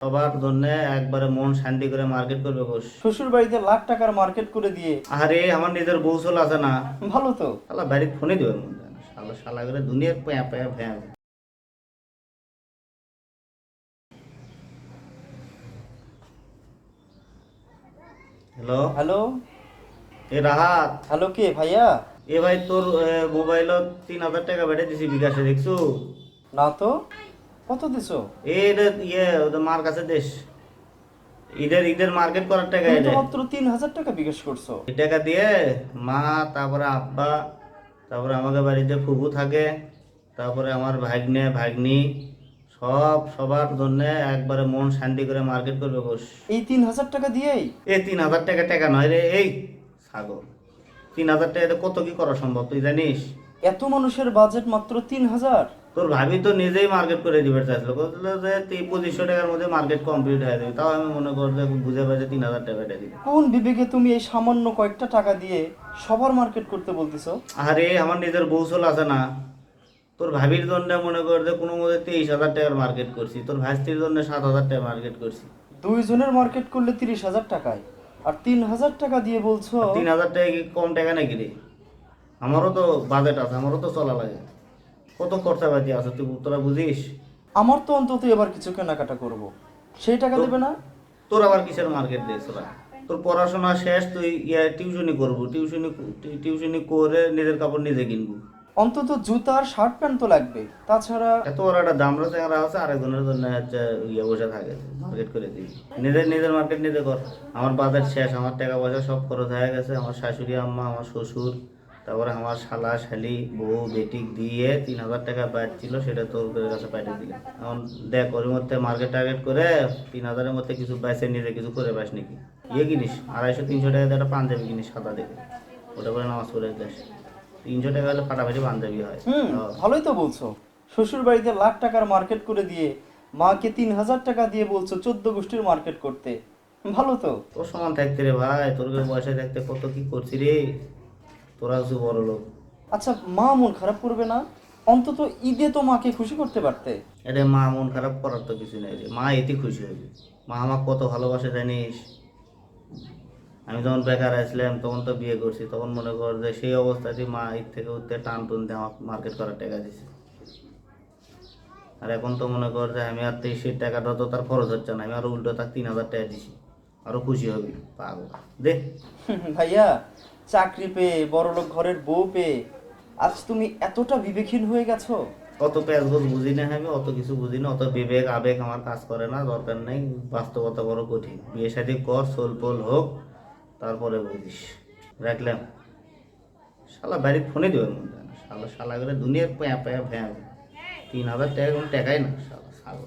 সবার জন্য একবারে মন শান্তি করে মার্কেট করবে বস। শ্বশুর বাড়িতে লাখ টাকার মার্কেট করে দিয়ে। আরে আমার নিজের বৌসল আছে না। ভালো তো। শালা বাড়ির ফোনে দেবেন মনে। শালা শালা করে দুনিয়ার প্যাঁ প্যাঁ ভ্যাঁ। হ্যালো? হ্যালো? এ রাহাত। হ্যালো কে ভাইয়া? এ ভাই তোর মোবাইলত তিন হাজার টাকা বেড়ে দিছি বিকাশে দেখছ? না তো। কত দিছো? এটা ইয়ে ওদের মার কাছে দেশ। ঈদের ঈদের মার্কেট করার টাকা এটা। মাত্র তিন হাজার টাকা বিকাশ করছ। এই টাকা দিয়ে মা তারপরে আব্বা তারপরে আমাদের বাড়িতে ফুবু থাকে তারপরে আমার ভাগ্নে ভাগ্নি সব সবার জন্য একবারে মন শান্তি করে মার্কেট করবে বস। এই তিন হাজার টাকা দিয়েই? এই তিন হাজার টাকা টাকা নয় রে এই ছাগল। তিন হাজার টাকাতে কত কি করা সম্ভব তুই জানিস? এত মানুষের বাজেট মাত্র তিন হাজার? তোর ভাবি তো নিজেই মার্কেট করে দিবে চাইছিল। বলছিল যে তুই পঁচিশশো টাকার মধ্যে মার্কেট কমপ্লিট হয়ে যাবে। তাও আমি মনে করি যে বুঝে পাই যে তিন হাজার টাকা দিবে। কোন বিবেকে তুমি এই সামান্য কয়েকটা টাকা দিয়ে সবার মার্কেট করতে বলতেছো? আরে আমার নিজের বৌসল আছে না। তোর ভাবির জন্য মনে কর যে কোনো মধ্যে তেইশ হাজার টাকার মার্কেট করছি। তোর ভাস্তির জন্য সাত হাজার টাকা মার্কেট করছি। দুইজনের মার্কেট করলে তিরিশ হাজার টাকায়। আর তিন হাজার টাকা দিয়ে বলছো তিন হাজার টাকা কি কম টাকা নাকি রে? আমারও তো বাজেট আছে আমারও তো চলা লাগে। কত খরচাপাতি আছে তুই তোরা বুঝিস? আমার তো অন্তত এবার কিছু কেনাকাটা করব। সেই টাকা দেবে না? তোর আবার কিসের মার্কেট দিয়েছ তোরা তোর পড়াশোনা শেষ তুই ইয়ে টিউশনি করব টিউশনি টিউশনি করে নিজের কাপড় নিজে কিনবো। অন্তত জুতা আর শার্ট প্যান্ট তো লাগবে তাছাড়া এত বড় একটা দামরা চেংরা আছে আরেকজনের জন্য হচ্ছে ইয়ে বসে থাকে মার্কেট করে দিই নিজের নিজের মার্কেট নিজে কর। আমার বাজার শেষ আমার টাকা পয়সা সব খরচ হয়ে গেছে আমার শাশুড়ি আম্মা আমার শ্বশুর। তারপরে আমার শালা শালি বউ বেটিক দিয়ে তিন হাজার টাকা ব্যাট ছিল সেটা তোর কাছে পাঠিয়ে দিলাম। এখন দেখ ওর মধ্যে মার্কেট টার্গেট করে তিন হাজারের মধ্যে কিছু বেচে নিজে কিছু করে পাস নাকি? ইয়ে কিনিস আড়াইশো তিনশো টাকা দিয়ে একটা পাঞ্জাবি কিনিস সাদা দেখে। ওটা করে নামাজ পড়ে যাস তিনশো টাকা হলে ফাটাফাটি পাঞ্জাবি হয়। হুম হ্যাঁ। ভালোই তো বলছো। শ্বশুর বাড়িতে লাখ টাকার মার্কেট করে দিয়ে মাকে তিন হাজার টাকা দিয়ে বলছো চোদ্দ গোষ্ঠীর মার্কেট করতে। ভালো তো। তোর সমান থাকতে রে ভাই তোর পয়সা থাকতে কত কি করছি রে? তোরা হচ্ছে বড় লোক। আচ্ছা মা মন খারাপ করবে না? অন্তত ঈদে তো মাকে খুশি করতে পারতে। আরে মা মন খারাপ করার তো কিছু নেই মা এতে খুশি হবে মা আমাকে কত ভালোবাসে জানিস? আমি যখন বেকার আসলাম তখন তো বিয়ে করছি তখন মনে কর যে সেই অবস্থাতে মা ঈদ থেকে উঠতে টান টুন দিয়ে আমাকে মার্কেট করার টাকা দিছে। আর এখন তো মনে কর যে আমি আর তো সেই টাকাটা তো তার খরচ হচ্ছে না আমি আরও উল্টো তার তিন হাজার টাকা দিছি। আরও খুশি হবি পাগল। দে। ভাইয়া চাকরি পেয়ে, বড়লোক ঘরের বউ পেয়ে, আজ তুমি এতটা বিবেকহীন হয়ে গেছো? অত প্যাঁচ বুঝি না আমি, অত কিছু বুঝি না, অত বিবেক, আবেগ আমার কাজ করে না, দরকার নেই, বাস্তবতা বড় কঠিন। বিয়ে শাদি কর সোল পোল হোক, তারপরে বুঝিস। রাখলাম শালা বাড়ির ফোনে দেবে মনে শালা শালা করে দুনিয়ার প্যাঁ প্যাঁ ভ্যাঁ। তিন হাজার টাকা কোনো টাকাই না, শালা শালা